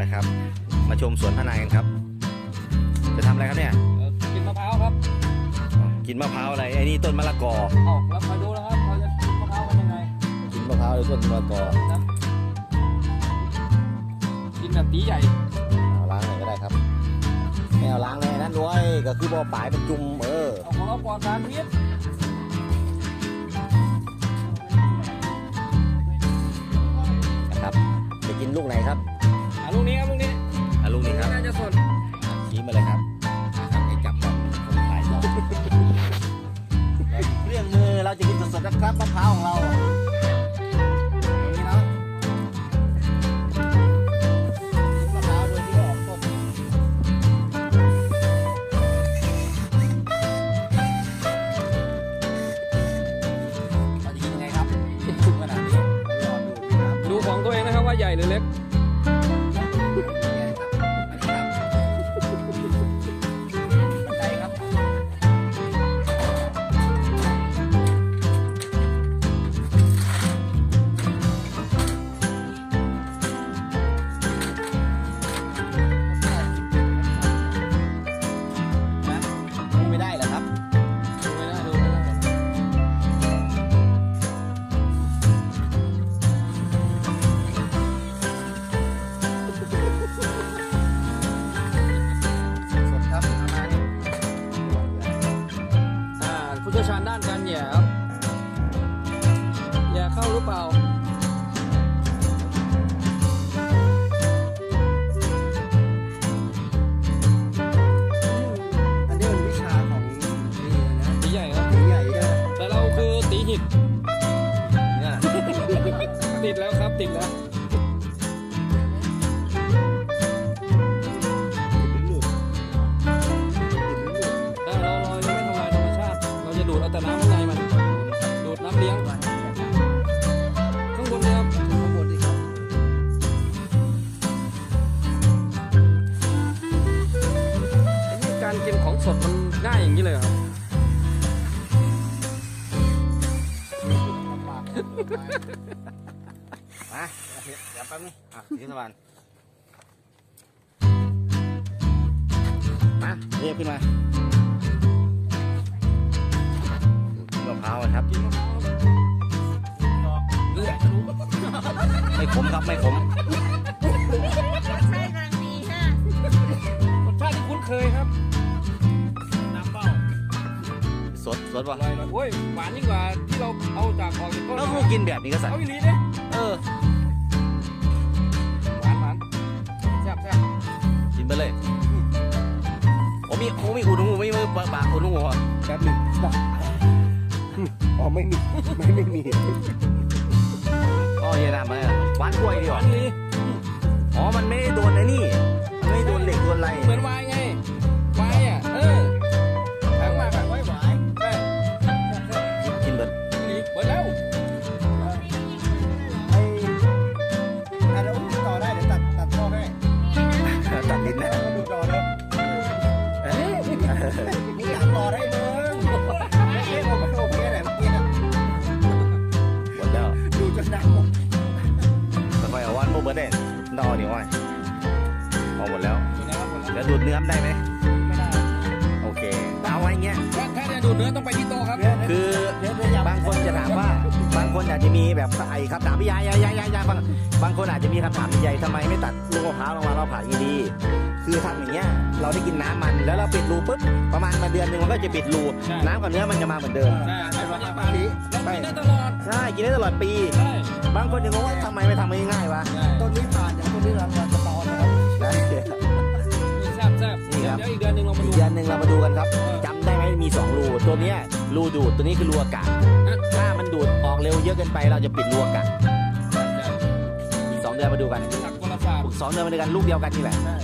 นะครับ มาชมสวนพะนายกันครับ จะทำอะไรครับเนี่ยเอ่อกินมะพร้าวครับกินมะพร้าวอะไรไอ้นี่ต้นมะละกอออกแล้วคอยดูนะครับเราจะกินมะพร้าวกันยังไงกินมะพร้าวหรือต้นมะละกอนะครับกินแบบตีใหญ่เอาล้างหน่อยก็ได้ครับไม่เอาล้างเลยนั่นด้วยก็คือบ่อปลายเป็นจุ่มเออเอาของเราปลอดสารพิษนะครับจะกินลูกไหนครับอะ ลูกนี้ครับลูกนี้อะลูกนี้ครับน่าจะสดชี้มาเลยครับนะครับให้จับก่อนผมถ่ายก่อนเครื่องมือเราจะกินสดๆนะครับมะพร้าวของเราตรงนี้เนาะกินมะพร้าวโดยที่ไม่ออกต้นเราจะกินยังไงครับถึงขนาดนี้รอดูครับดูของตัวเองนะครับว่าใหญ่หรือเล็ก หิดเนี่ยติดแล้วครับติดแล้วถ้าเราเราจะไม่ทำลายธรรมชาติ เราจะดูดเอาแต่น้ำข้างในมัน ดูดน้ำเลี้ยงข้างบนนะครับข้างบนดิครับการกินของสดมันง่ายอย่างนี้เลยเหรอครับ มาเดี๋ยวแป๊บนึงอะที่สวรรค์มาเรียกขึ้นมากินมะพร้าวอะครับกินมะพร้าวเลือดรู้ไม่ขมครับไม่ขม สดสดว่ะอร่อยเลยโอ้ยหวานยิ่งกว่าที่เราเอาจากออกจากต้นแล้วกูกินแบบนี้ก็ใส่เอาอีหลีเนี่ยเออ หวานหวานแซ่บแซ่บกินไปเลยโอ้มีโอ้มีอุ่นหูไม่มือปากปากอุ่นหูอะแป๊บหนึงได้อ๋อไม่มีไม่ไม่มีอ๋อเย็นน้ำมาเนี่ยหวานกล้วยดีหกวาว่านอีหลีอ๋อมันไม่ได้โดนไอ้นี่มันไม่ได้โดนเหล็กโดนอะไร มีตัดต่อได้มึงไม่ใช่โอเคโอเคไหนเมื่อกี้นะหมดแล้วดูจนดำหมดค่อยเอาวันโมเบิร์ดเด่นดอเดี๋ยวไว้เอาหมดแล้วดูนะครับหมดแล้วแล้วดูดเนื้อได้ไหมไม่ได้โอเคเอาไว้เงี้ยถ้าถ้าจะดูดเนื้อต้องไปที่โต๊ะครับคือบางคนจะถามว่า บางคนอาจจะมีแบบไอ้คำถามพี่ยายยายยายยายบางบางคนอาจจะมีคำถามใหญ่ทำไมไม่ตัดลูกมะพร้าวลงมาเราผ่าอีดี คือทำอย่างเงี้ยเราได้กินน้ำมันแล้วเราปิดรูปุ๊บประมาณมาเดือนหนึ่งมันก็จะปิดรู ใช่ น้ำกับเนื้อมันจะมาเหมือนเดิม ใช่ใช่ใช่ปาลีเรากินได้ตลอดใช่กินได้ตลอดปี ใช่บางคนจะงงว่าทำไมไม่ทำง่ายๆวะใช่ต้นนี้ผ่านอย่างต้นนี้เราจะต่อนะครับนะนี่แซ่บแซ่บนี่ครับเดี๋ยวอีกเดือนหนึ่งเรามาอีดูกเดือนหนึ่งเรามาดูกันครับจำได้ไหมมีสองรูตัวเนี้ยรูดูดตัวนี้คือรูอากาศถ้ามันดูดออกเร็วเยอะเกินไปเราจะปิดรูอากาศอีกสองเดือนมาดูกัน สักกลศาสตร์ ฝึกสองเดือนมาดูกันลูกเดียวกันนี่แหละใช่